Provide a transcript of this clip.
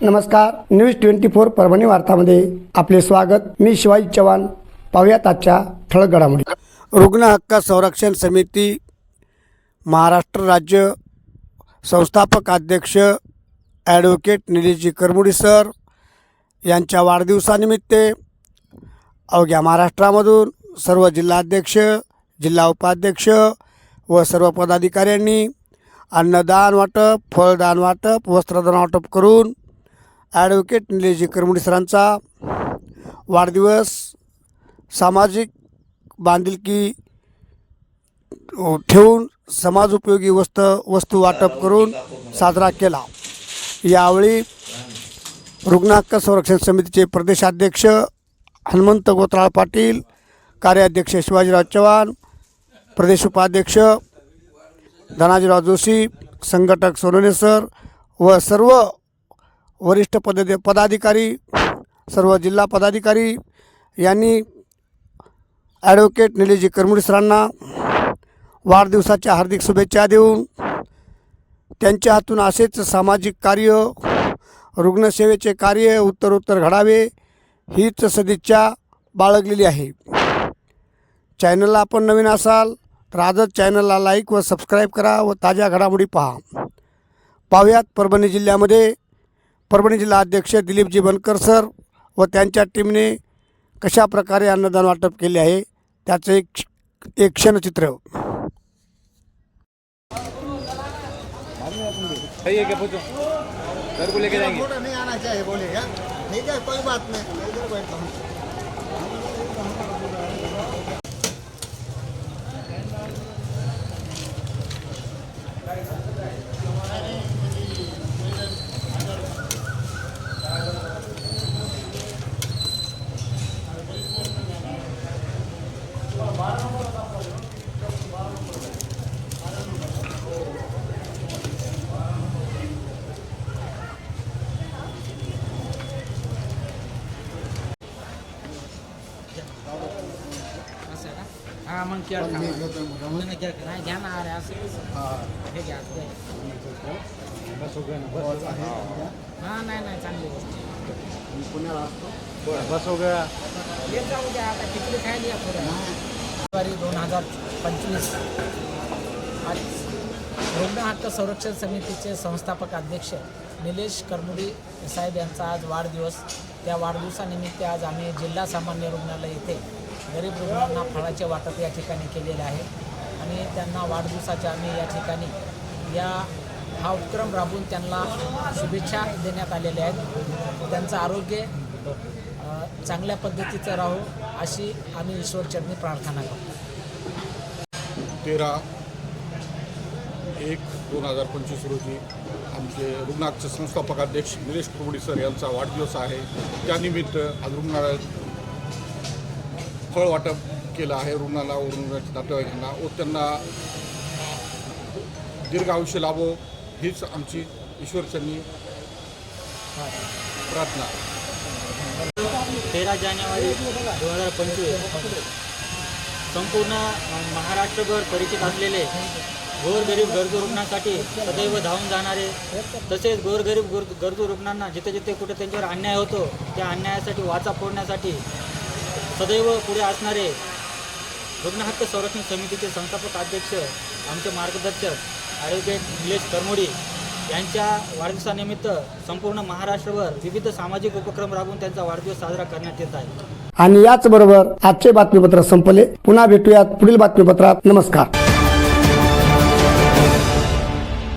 नमस्कार news twenty four Parbhani वार्तामध्ये आपले स्वागत. मी शिवाजी चव्हाण. पाहुयात आजच्या ठळक घडामोडी. रुग्ण हक्क संरक्षण समिती महाराष्ट्र राज्य संस्थापक अध्यक्ष ॲडव्होकेट निलेशजी करमुडी सर यांच्या वाढदिवसानिमित्त अवघ्या महाराष्ट्रामधून सर्व जिल्हाध्यक्ष जिल्हा उपाध्यक्ष व सर्व पदाधिकाऱ्यांनी अन्नदान वाटप फळदान वाटप वस्त्रदान वाटप करून ॲडव्होकेट निलेजी करमुडी सरांचा वाढदिवस सामाजिक बांधिलकी ठेवून समाज उपयोगी वस्त वस्तू वाटप करून साजरा केला. यावेळी रुग्ण हक्क संरक्षण समितीचे प्रदेशाध्यक्ष हनुमंत गोत्राळ पाटील कार्याध्यक्ष शिवाजीराव चव्हाण प्रदेश उपाध्यक्ष धनाजीराव जोशी संघटक सोनवणे सर व सर्व वरिष्ठ पद पदाधिकारी सर्व जिल्हा पदाधिकारी यांनी ॲडव्होकेट निलेशजी करमुडी सरांना वाढदिवसाच्या हार्दिक शुभेच्छा देऊन त्यांच्या हातून असेच सामाजिक कार्य रुग्णसेवेचे कार्य उत्तरोत्तर घडावे हीच सदिच्छा बाळगलेली आहे. चॅनलला आपण नवीन असाल तर आजच चॅनलला लाईक व सबस्क्राईब करा व ताज्या घडामोडी पहा. पाहुयात परभणी जिल्ह्यामध्ये परभणी जिल्हा अध्यक्ष दिलीपजी बनकर सर व त्यांच्या टीमने कशा प्रकारे अन्नदान वाटप केले आहे त्याचं एक एक क्षणचित्र. सही बात नहीं आना चाहिए बोलेगा ठीक है कोई बात नहीं मैं इधर बैठता हूँ हा मग केळ खा नाही घ्या ना अरे असं हे. घ्या घ्या. हा. नाही नाही चांगली गोष्ट बस हो गया येत जाऊ द्या आता खिचडी खायला या पुढे? फेब्रुवारी दोन हजार पंचवीस. आज रुग्ण हक्क संरक्षण समितीचे संस्थापक अध्यक्ष निलेश करमुडी साहेब यांचा आज वाढदिवस. त्या वाढदिवसानिमित्त आज आम्ही जिल्हा सामान्य रुग्णालय येथे गरीब रुग्णांना फळाचे वाटप या ठिकाणी केलेले आहे. आणि त्यांना वाढदिवसाच्या आम्ही या ठिकाणी या हा उपक्रम राबवून त्यांना शुभेच्छा देण्यात आलेल्या आहेत. त्यांचं आरोग्य चांगल्या पद्धतीचं राहो अशी आम्ही ईश्वरचरणी प्रार्थना करतो. तेरा एक दोन हजार पंचवीस रोजी आमचे रुग्णाचे संस्थापक अध्यक्ष निलेश कुरमुडी सर यांचा वाढदिवस आहे. त्यानिमित्त आज रुग्णालयात फळ वाटप केलं आहे रुग्णाला रुग्णाच्या नातेवाईकांना व त्यांना दीर्घ आयुष्य लाभो हीच आमची ईश्वरचरणी प्रार्थना. तेरा जानेवारी दोन हजार पंचवीस. संपूर्ण महाराष्ट्रभर परिचित असलेले गोरगरीब गरजू रुग्णांसाठी सदैव धावून जाणारे तसेच गोरगरीब गर गरजू रुग्णांना जिथे जिथे कुठे त्यांच्यावर अन्याय होतो त्या अन्यायासाठी वाचा फोडण्यासाठी सदैव पुढे असणारे रुग्ण हक्क संरक्षण समितीचे संस्थापक अध्यक्ष आमचे मार्गदर्शक ॲडव्होकेट निलेश करमोडी यांच्या वाढदिवसानिमित्त संपूर्ण महाराष्ट्रभर विविध सामाजिक उपक्रम राबवून त्यांचा वाढदिवस साजरा करण्यात येत आहे. आणि याचबरोबर आजचे बातमीपत्र संपले. पुन्हा भेटूयात पुढील बातमीपत्रात. नमस्कार.